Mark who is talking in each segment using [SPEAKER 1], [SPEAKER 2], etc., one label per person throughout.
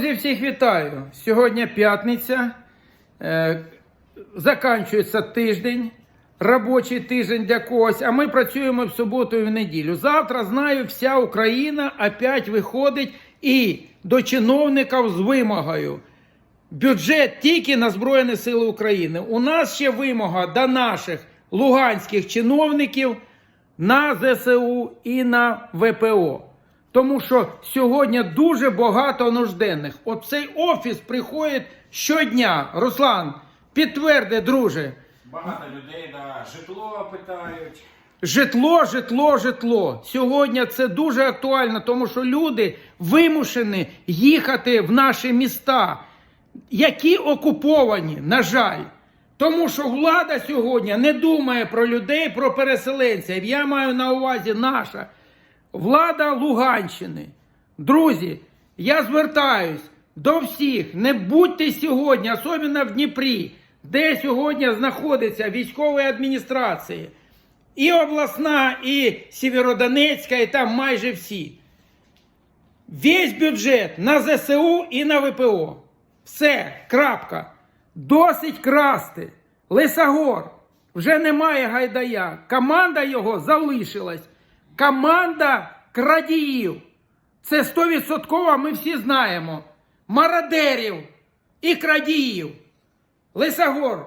[SPEAKER 1] Друзі, всіх вітаю. Сьогодні п'ятниця. Е, заканчується тиждень, робочий тиждень для когось, а ми працюємо в суботу і в неділю. Завтра, знаю, вся Україна опять виходить і до чиновників з вимогою. Бюджет тільки на Збройні Сили України. У нас ще вимога до наших луганських чиновників на ЗСУ і на ВПО. Тому що сьогодні дуже багато нужденних. От цей офіс приходить щодня. Руслан, підтверди, друже.
[SPEAKER 2] Багато людей на житло питають.
[SPEAKER 1] Житло, житло, житло. Сьогодні це дуже актуально, тому що люди вимушені їхати в наші міста, які окуповані, на жаль. Тому що влада сьогодні не думає про людей, про переселенців. Я маю на увазі наша влада Луганщини. Друзі, я звертаюсь до всіх, не будьте сьогодні, особливо в Дніпрі, де сьогодні знаходиться військова адміністрація, і обласна, і Сєвєродонецька, і там майже всі. Весь бюджет на ЗСУ і на ВПО. Все, крапка. Досить красти. Лисогор. Вже немає гайдая. Команда його залишилась. Команда крадіїв. Це 100% ми всі знаємо. Мародерів і крадіїв. Лисогор.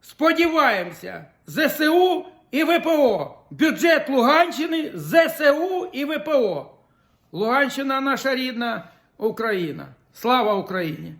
[SPEAKER 1] Сподіваємося, ЗСУ і ВПО. Бюджет Луганщини, ЗСУ і ВПО. Луганщина наша рідна Україна. Слава Україні!